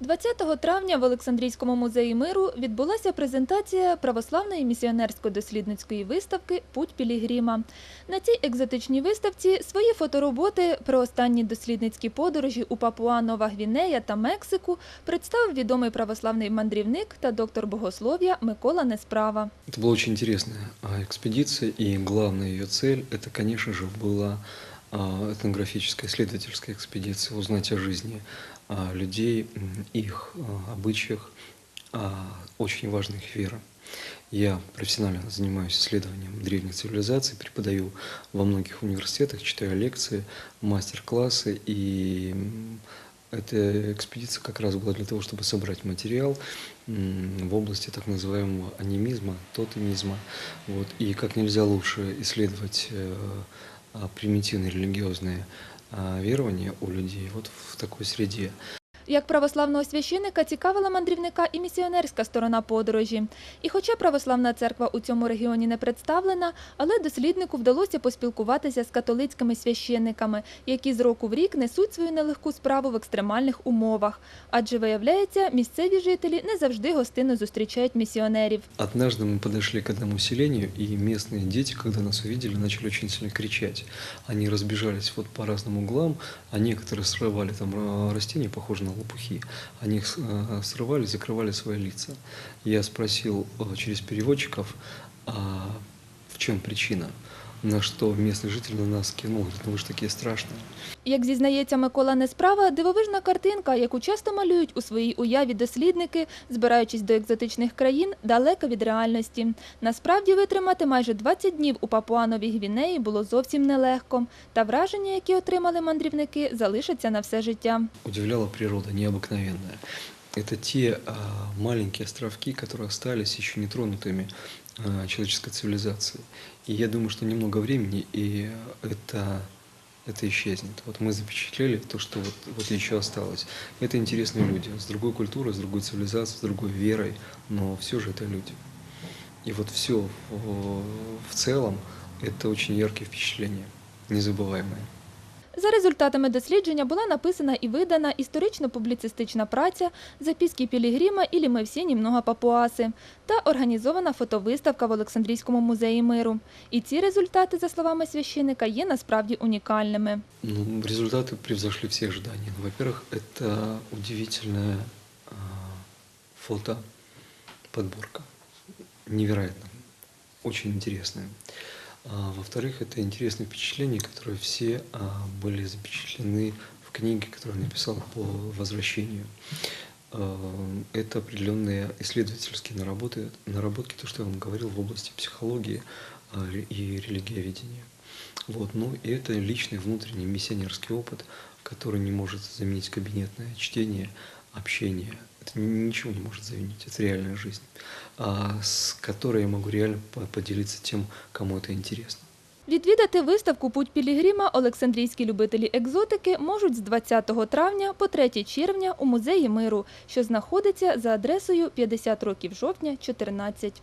20 травня в Олександрійському музеї миру відбулася презентація православної місіонерсько-дослідницької виставки Путь Пілігрима. На цій екзотичній виставці свої фотороботи про останні дослідницькі подорожі у Папуа-Нова Гвінея та Мексику представив відомий православний мандрівник та доктор богослов'я Микола Несправа. Это была очень интересная а, экспедиция, и главная ее цель, это, конечно же, была а, этнографическая исследовательская экспедиция, узнать о жизни а, людей, м, их а, обычаях, а, очень важна их вера. Я профессионально занимаюсь исследованием древних цивилизаций, преподаю во многих университетах, читаю лекции, мастер-классы, и эта экспедиция как раз была для того, чтобы собрать материал в области так называемого анимизма, тотемизма. Вот. И как нельзя лучше исследовать э, а, примитивные религиозные а, верования у людей вот в такой среде. Як православного священика цікавила мандрівника і місіонерська сторона подорожі. І хоча православна церква у цьому регіоні не представлена, але досліднику вдалося поспілкуватися з католицькими священниками, які з року в рік несуть свою нелегку справу в екстремальних умовах. Адже виявляється, місцеві жителі не завжди гостинно зустрічають місіонерів. Однажды мы подошли к одному селению, и местные дети, когда нас увидели, начали очень сильно кричать. Они разбежались вот по разным углам, а некоторые срывали там э, растения, похожие на лопухи. Они их э, срывали, закрывали свои лица. Я спросил э, через переводчиков, а в чем причина? На что местный житель на нас кинул, говорит, ну вы же такие страшные. Як зізнається Микола Несправа, дивовижна картинка, яку часто малюють у своїй уяві дослідники, збираючись до екзотичних країн, далека від реальності. Насправді витримати майже 20 днів у Папуановій Гвінеї було зовсім нелегко. Та враження, які отримали мандрівники, залишаться на все життя. удивляла природа необыкновенная. Это те а, маленькие островки, которые остались еще нетронутыми а, человеческой цивилизацией. И я думаю, что немного времени, и это, это исчезнет. Вот мы запечатлели то, что вот, вот еще осталось. Это интересные люди, с другой культурой, с другой цивилизацией, с другой верой, но все же это люди. И вот все в, в целом это очень яркие впечатления, незабываемые. За результатами дослідження була написана і видана історично-публіцистична праця «Записки Пілігрима і ми всі німного папуаси» та організована фотовиставка в Олександрійському музеї миру. І ці результати, за словами священика, є насправді унікальними. Ну, результаты превзошли все ожидания. Ну, Во-первых, это удивительная а, фотоподборка. Невероятно. Очень интересная. А, Во-вторых, это интересные впечатления, которые все а, были запечатлены в книге, которую я написал по возвращению. А, Это определенные исследовательские наработки, наработки, то, что я вам говорил в области психологии и религиоведения. Вот, ну и это личный внутренний миссионерский опыт, который не может заменить кабинетное чтение, общение. Это ни- ничего не может заменить, это реальная жизнь, а, с которой я могу реально по- поделиться тем, кому это интересно. Відвідати виставку «Путь Пілігрима» Олександрійські любителі екзотики можуть з 20 травня по 3 червня у музеї миру, що знаходиться за адресою 50 років жовтня, 14.